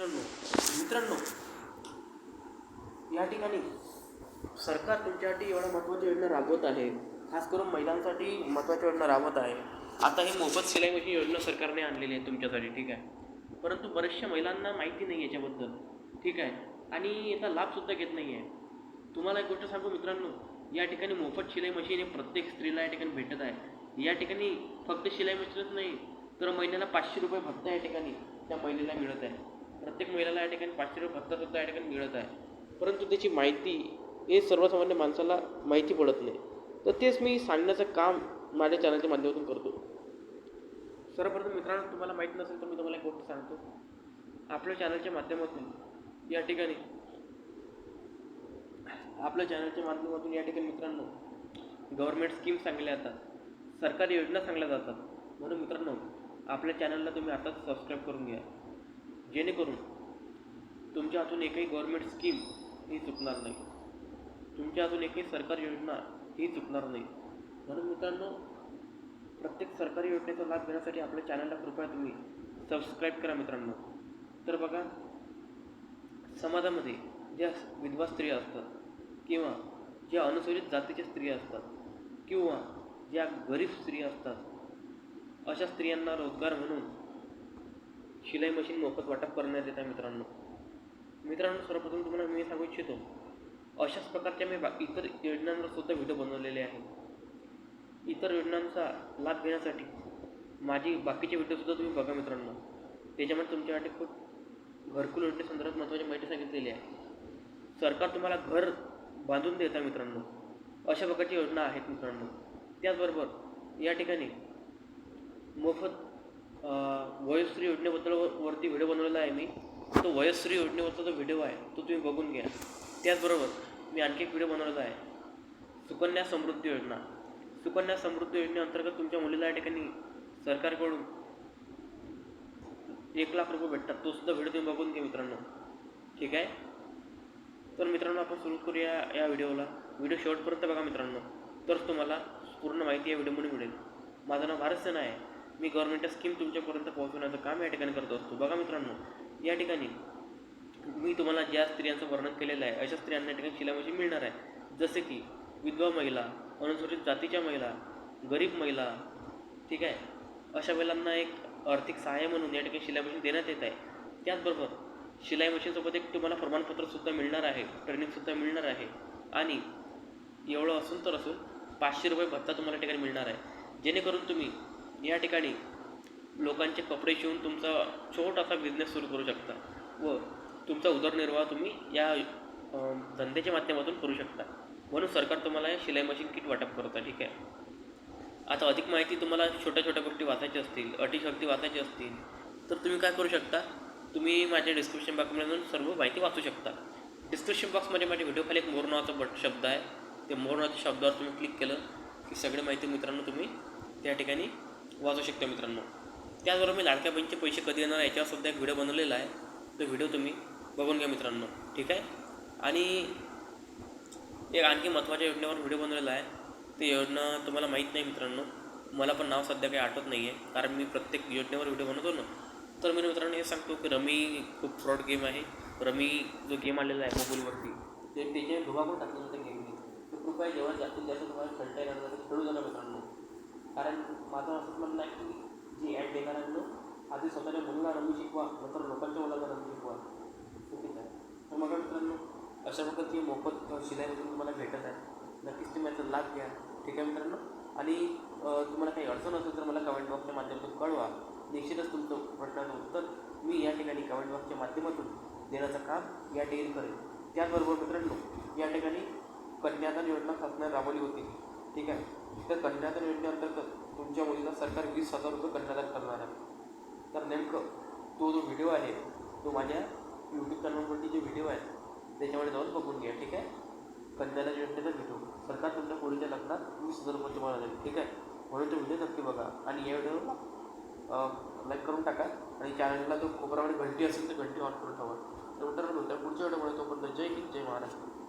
मित्रांनो मित्रांनो या ठिकाणी सरकार तुमच्यासाठी एवढ्या महत्त्वाची योजना राबवत आहे. खास करून महिलांसाठी महत्त्वाची योजना राबवत आहे. आता ही मोफत सिलाई मशीन योजना सरकारने आणलेली आहे तुमच्यासाठी ठीक आहे? परंतु बऱ्याचशा महिलांना माहिती नाही याच्याबद्दल ठीक आहे? आणि याचा लाभसुद्धा घेत नाही आहे. तुम्हाला एक गोष्ट सांगू मित्रांनो या ठिकाणी मोफत शिलाई मशीन हे प्रत्येक स्त्रीला या ठिकाणी भेटत आहे. या ठिकाणी फक्त शिलाई मशीनच नाही तर महिन्याला पाचशे रुपये भत्ता या ठिकाणी त्या महिलेला मिळत आहे. प्रत्येक महिलेला या ठिकाणी पाचशे रुपये भत्तासुद्धा या ठिकाणी मिळत आहे. परंतु त्याची माहिती हे सर्वसामान्य माणसाला माहिती पडत नाही. तर तेच मी सांगण्याचं काम माझ्या चॅनलच्या माध्यमातून करतो. सर्वप्रथम मित्रांनो तुम्हाला माहीत नसेल तर मी तुम्हाला एक गोष्ट सांगतो. आपल्या चॅनलच्या माध्यमातून या ठिकाणी आपल्या चॅनलच्या माध्यमातून या ठिकाणी मित्रांनो गव्हर्मेंट स्कीम सांगल्या जातात. सरकारी योजना सांगल्या जातात. म्हणून मित्रांनो आपल्या चॅनलला तुम्ही आताच सबस्क्राईब करून घ्या. जेणेकरून तुमच्या हातून एकही गव्हर्मेंट स्कीम ही चुकणार नाही. तुमच्या हातून एकही सरकारी योजना ही चुकणार नाही. म्हणून मित्रांनो प्रत्येक सरकारी योजनेचा लाभ घेण्यासाठी आपल्या चॅनलला कृपया तुम्ही सबस्क्राईब करा मित्रांनो. तर बघा समाजामध्ये ज्या विधवा स्त्रिया असतात किंवा ज्या अनुसूचित जातीच्या स्त्रिया असतात किंवा ज्या गरीब स्त्रिया असतात अशा स्त्रियांना रोजगार म्हणून शिलाई मशीन मोफत वाटप करण्यात येत आहे मित्रांनो. मित्रांनो सर्वप्रथम तुम्हाला मी सांगू इच्छितो अशाच प्रकारच्या मी बा इतर योजनांवर सुद्धा व्हिडिओ बनवलेले आहेत. इतर योजनांचा लाभ घेण्यासाठी माझी बाकीचे व्हिडिओसुद्धा तुम्ही बघा मित्रांनो. त्याच्यामध्ये तुमच्यासाठी खूप घरकुल योजनेसंदर्भात महत्त्वाची माहिती सांगितलेली आहे. सरकार तुम्हाला घर बांधून देत आहे मित्रांनो. अशा प्रकारची योजना आहेत मित्रांनो. त्याचबरोबर या ठिकाणी मोफत वयश्री योजनेबद्दल वरती व्हिडिओ बनवलेला आहे मी. तो वयश्री योजनेवरचा जो व्हिडिओ आहे तो तुम्ही बघून घ्या. त्याचबरोबर मी आणखी एक व्हिडिओ बनवलेला आहे. सुकन्या समृद्धी योजना. सुकन्या समृद्धी योजनेअंतर्गत तुमच्या मुलीला या ठिकाणी सरकारकडून एक लाख रुपये भेटतात. तो सुद्धा व्हिडिओ तुम्ही बघून घ्या मित्रांनो. ठीक आहे? तर मित्रांनो आपण सुरू करूया या व्हिडिओला. व्हिडिओ शेवटपर्यंत बघा मित्रांनो. तरच तुम्हाला पूर्ण माहिती या व्हिडिओमध्ये मिळेल. माझं नाव भारत सेना आहे. मी गव्हर्नमेंटच्या स्कीम तुमच्यापर्यंत पोहोचवण्याचं काम या ठिकाणी करत असतो. बघा मित्रांनो या ठिकाणी मी तुम्हाला ज्या स्त्रियांचं वर्णन केलेलं आहे अशा स्त्रियांना या ठिकाणी शिलाई मशीन मिळणार आहे. जसे की विधवा महिला अनुसूचित जातीच्या महिला गरीब महिला ठीक आहे? अशा महिलांना एक आर्थिक सहाय्य म्हणून या ठिकाणी शिलाई मशीन देण्यात येत आहे. त्याचबरोबर शिलाई मशीनसोबत एक तुम्हाला प्रमाणपत्रसुद्धा मिळणार आहे ट्रेनिंगसुद्धा मिळणार आहे. आणि एवढं असून तर असून पाचशे रुपये भत्ता तुम्हाला या ठिकाणी मिळणार आहे. जेणेकरून तुम्ही या ठिकाणी लोकांचे कपडे शिवून तुमचा छोटासा बिझनेस सुरू करू शकता व तुमचा उदरनिर्वाह तुम्ही या धंद्याच्या माध्यमातून करू शकता. म्हणून सरकार तुम्हाला हे शिलाई मशीन किट वाटप करतं ठीक आहे? आता अधिक माहिती तुम्हाला छोट्या छोट्या गोष्टी वाचायच्या असतील अटी शक्ती वाचायची असतील तर तुम्ही काय करू शकता? तुम्ही माझ्या डिस्क्रिप्शन बॉक्समध्ये जाऊन सर्व माहिती वाचू शकता. डिस्क्रिप्शन बॉक्समध्ये माझ्या व्हिडिओखाली एक मोर नावाचा बट शब्द आहे. ते मोर नावाच्या शब्दावर तुम्ही क्लिक केलं की सगळी माहिती मित्रांनो तुम्ही त्या ठिकाणी वाचू शकता मित्रांनो. त्याचबरोबर मी लाडक्या बहिणीचे पैसे कधी येणार याच्यावर सुद्धा एक व्हिडिओ बनवलेला आहे. तो व्हिडिओ तुम्ही बघून घ्या मित्रांनो. ठीक आहे? आणि एक आणखी महत्त्वाच्या योजनेवर व्हिडिओ बनवलेला आहे. ते योजना तुम्हाला माहीत नाही मित्रांनो. मला पण नाव सध्या काही आठवत नाही आहे कारण मी प्रत्येक योजनेवर व्हिडिओ बनवतो ना. तर मी मित्रांनो हे सांगतो की रमी खूप फ्रॉड गेम आहे. रमी जो गेम आलेला आहे मोबाईलवरती ते त्याचे धुवाकून टाकलेला त्या गेमने तर कृपया जेव्हा जास्तीत जास्त तुम्हाला खेळता येणार खेळू नका मित्रांनो. कारण माझं असंच म्हणणं आहे की जी ॲड देणाऱ्यांनो आधी स्वतःच्या मुलीला रमी शिकवा नंतर लोकांच्या मुलाला रंग शिकवा. चुकीचं आहे. तर मग मित्रांनो अशा प्रकारची मोफत शिलाई तुम्हाला भेटत आहे. नक्कीच तुम्ही याचा लाभ घ्या. ठीक आहे मित्रांनो? आणि तुम्हाला काही अडचण असेल तर मला कमेंट बॉक्सच्या माध्यमातून कळवा. निश्चितच तुमचं प्रश्नाचं उत्तर मी या ठिकाणी कमेंट बॉक्सच्या माध्यमातून देण्याचं काम या ठिकाणी करेन. त्याचबरोबर मित्रांनो या ठिकाणी कन्यादान योजना शासनाने राबवली होती. ठीक आहे? तर कन्यादान योजनेअंतर्गत तुमच्या मुलीला सरकार वीस हजार रुपये कन्यादान करणार आहे. तर नेमकं तो जो व्हिडिओ आहे तो माझ्या यूट्यूब चॅनलवरती जे व्हिडिओ आहे त्याच्यामध्ये जाऊन बघून घ्या ठीक आहे? कन्यादान योजनेचा व्हिडिओ सरकार तुमच्या मुलीच्या लग्नात वीस हजार रुपये तुम्हाला देईल ठीक आहे? म्हणून तो व्हिडिओ नक्की बघा आणि या व्हिडिओला लाईक करून टाका आणि चॅनलला जो कोपरामध्ये घंटी असेल तर घंटी ऑन करून ठेवा. तर मित्रांनो त्या पुढच्या व्हिडिओमध्ये तोपर्यंत जय हिंद जय महाराष्ट्र.